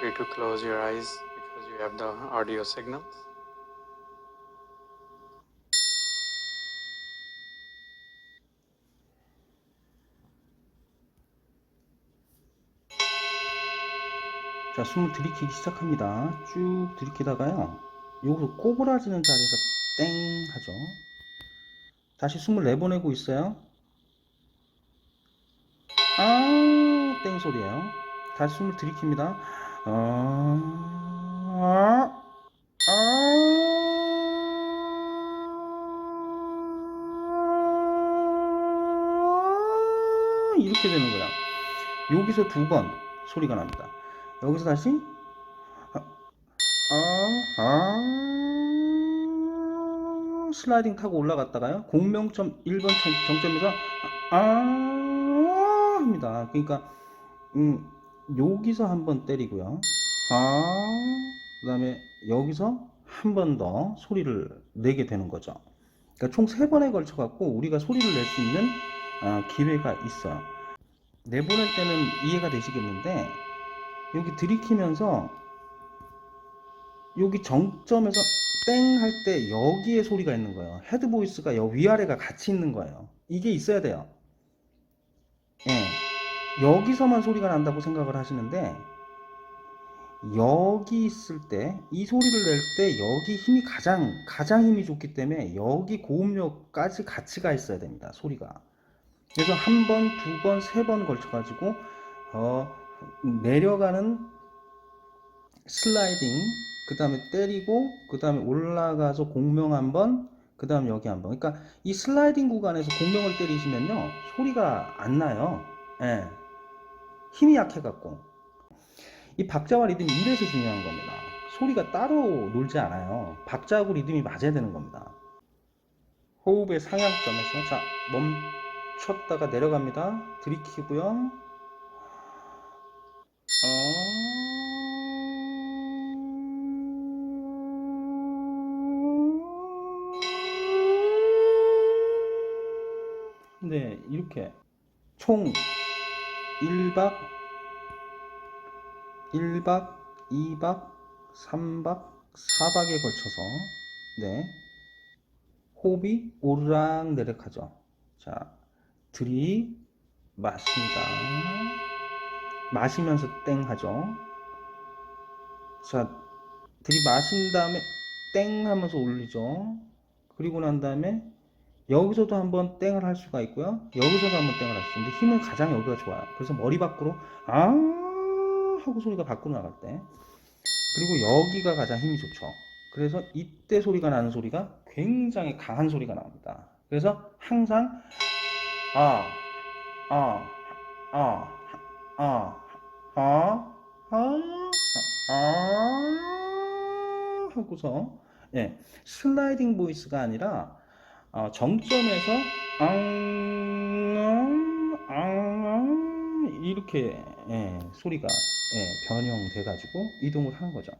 free to close your eyes because you have the audio signals. 자, 숨을 들이키기 시작합니다. 쭉 들이키다가요. 여기서 꼬부라지는 자리에서 땡 하죠. 다시 숨을 내보내고 있어요. 아, 땡 소리예요. 다시 숨을 들이킵니다. 아, 아, 이렇게 되는 거야. 여기서 두 번 소리가 납니다. 여기서 다시 아, 아, 아, 슬라이딩 타고 올라갔다가요. 공명점 1번 정점에서 아, 아 합니다. 그러니까 음, 여기서 한 번 때리고요. 아, 그 다음에 여기서 한 번 더 소리를 내게 되는 거죠. 그러니까 총 세 번에 걸쳐 갖고 우리가 소리를 낼 수 있는 아, 기회가 있어요. 내보낼 때는 이해가 되시겠는데 여기 들이키면서 여기 정점에서 땡 할 때 여기에 소리가 있는 거예요. 헤드 보이스가 여 위아래가 같이 있는 거예요. 이게 있어야 돼요. 예. 여기서만 소리가 난다고 생각을 하시는데 여기 있을 때 이 소리를 낼 때 여기 힘이 가장 가장 힘이 좋기 때문에 여기 고음력까지 같이 가 있어야 됩니다. 소리가. 그래서 한 번, 두 번, 세 번 걸쳐 가지고 어 내려가는 슬라이딩, 그 다음에 때리고, 그 다음에 올라가서 공명 한 번, 그 다음 여기 한 번. 그러니까 이 슬라이딩 구간에서 공명을 때리시면요, 소리가 안 나요. 예. 힘이 약해갖고. 이 박자와 리듬이 이래서 중요한 겁니다. 소리가 따로 놀지 않아요. 박자하고 리듬이 맞아야 되는 겁니다. 호흡의 상향점에서, 자, 멈췄다가 내려갑니다. 들이키고요. 네, 이렇게 총 1박, 1박, 2박, 3박, 4박에 걸쳐서 네, 호흡이 오르락내락하죠. 자, 들이 마십니다. 마시면서 땡 하죠. 자, 들이 마신 다음에 땡 하면서 올리죠. 그리고 난 다음에 여기서도 한번 땡을 할 수가 있고요. 여기서도 한번 땡을 할 수 있는데 힘은 가장 여기가 좋아요. 그래서 머리 밖으로 아 하고 소리가 밖으로 나갈 때 그리고 여기가 가장 힘이 좋죠. 그래서 이때 소리가 나는 소리가 굉장히 강한 소리가 나옵니다. 그래서 항상 아, 아, 아, 아, 아, 아, 아, 하고서 예, 슬라이딩 보이스가 아니라 어, 정점에서 앙, 앙, 이렇게 예, 소리가 예, 변형돼 가지고 이동을 하는 거죠.